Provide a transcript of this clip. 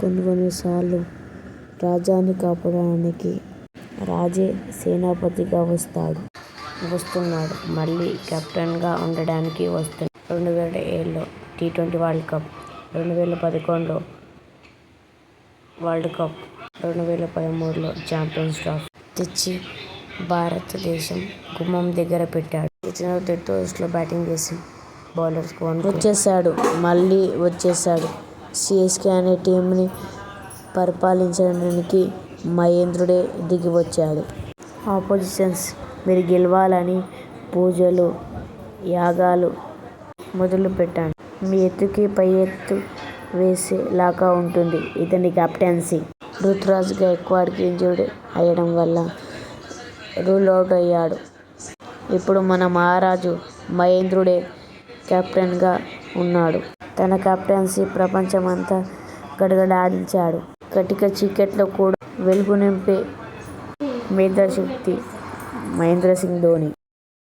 కొన్ని కొన్నిసార్లు రాజ్యాన్ని కాపాడడానికి రాజే సేనాపతిగా వస్తాడు. వస్తున్నాడు. మళ్ళీ కెప్టెన్గా ఉండడానికి వస్తున్నాడు రెండు వేల ఏడులో టీ ట్వంటీ వరల్డ్ కప్ రెండు వేల పదకొండులో వరల్డ్ కప్ రెండు వేల పదమూడులో ఛాంపియన్స్ ట్రాఫీ తెచ్చి భారతదేశం గుమ్మం దగ్గర పెట్టాడు. తెచ్చిన టెట్ ఓవర్స్లో బ్యాటింగ్ చేసి బౌలర్స్ వచ్చేసాడు. మళ్ళీ వచ్చేసాడు. సిఎస్కే అనే టీంని పరిపాలించడానికి మహేంద్రుడే దిగి వచ్చాడు ఆపోజిషన్స్ మీరు గెలవాలని పూజలు యాగాలు మొదలుపెట్టాడు మీ ఎత్తుకి పై ఎత్తు వేసేలాగా ఉంటుంది ఇతని కెప్టెన్సీ. రుతురాజ్ గైక్వాడ్కి ఇంజూర్డ్ అయ్యడం వల్ల రూల్ అవుట్ అయ్యాడు. ఇప్పుడు మన మహారాజు మహేంద్రుడే కెప్టెన్గా ఉన్నాడు. తన కెప్టెన్సీ ప్రపంచమంతా గడగడలాడించాడు కటిక చీకట్లో కూడా వెలుగు నింపే మేధాశక్తి మహేంద్ర సింగ్ ధోనీ